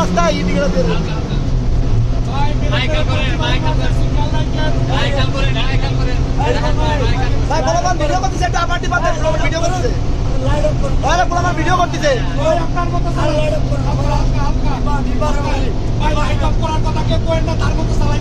রাস্তায় ইন্ডিকেটার দিয়ে রয়েছে মাইকেল করেন মাইকেল করেন মাইকেল করেন মাইকেল করেন ভাই বলো আমার ভিডিও করতেছে একটা ভিডিও করতেছে আমার ভিডিও করতেছে মাইকেল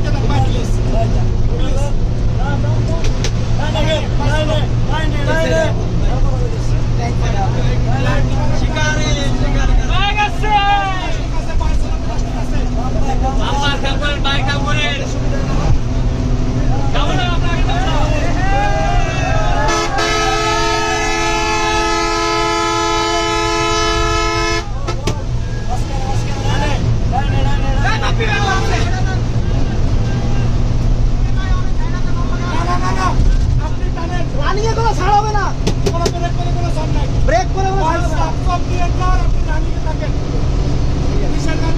Misalkan